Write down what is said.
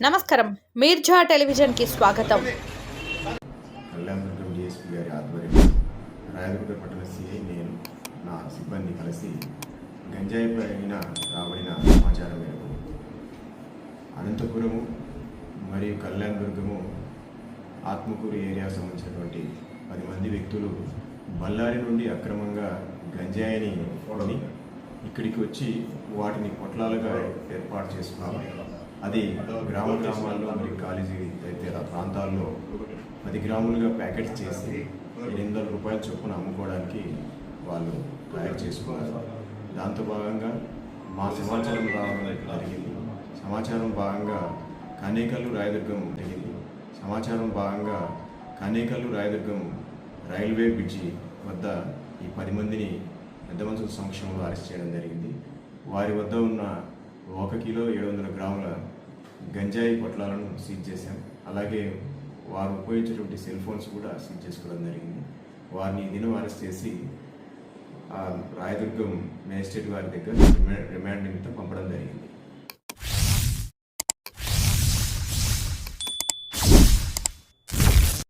నమస్కారం. మీర్జా టెలివిజన్కి స్వాగతం. కళ్యాణదుర్గం డిఎస్పీ గారి ఆధ్వర్యంలో రాయదుర్గ పట్టణ సిఐ నేను నా సిబ్బంది కలిసి గంజాయి పైన రాబడిన సమాచారం మేరకు అనంతపురము మరియు కళ్యాణదుర్గము ఆత్మకూరు ఏరియా సంబంధించినటువంటి పది మంది వ్యక్తులు బళ్ళారి నుండి అక్రమంగా గంజాయిని కొని ఇక్కడికి వచ్చి వాటిని పొట్లాలుగా ఏర్పాటు చేసుకున్నారు. అది గ్రామ గ్రామాల్లో మరి కాలేజీ అయితే ఆ ప్రాంతాల్లో పది గ్రాములుగా ప్యాకెట్స్ చేసి ఎనిమిది వందల రూపాయల చొప్పున అమ్ముకోవడానికి వాళ్ళు తయారు చేసుకున్నారు. దాంతో భాగంగా మా సమాచారం రావడం జరిగింది. సమాచారం భాగంగా కనేకల్లు రాయదుర్గం జరిగింది. సమాచారం భాగంగా కనేకల్లు రాయదుర్గం రైల్వే బ్రిడ్జి వద్ద ఈ పది మందిని పెద్ద మనుషుల సంక్షేమంలో అరెస్ట్ చేయడం జరిగింది. వారి వద్ద ఉన్న ఒక కిలో ఏడు వందల గ్రాముల గంజాయి పొట్లాలను సీజ్ చేశాం. అలాగే వారు ఉపయోగించేటువంటి సెల్ ఫోన్స్ కూడా సీజ్ చేసుకోవడం జరిగింది. వారిని దినం అరెస్ట్ చేసి ఆ రాయదుర్గం మేజిస్ట్రేట్ వారి దగ్గర రిమాండ్ నిమిత్తం పంపడం జరిగింది.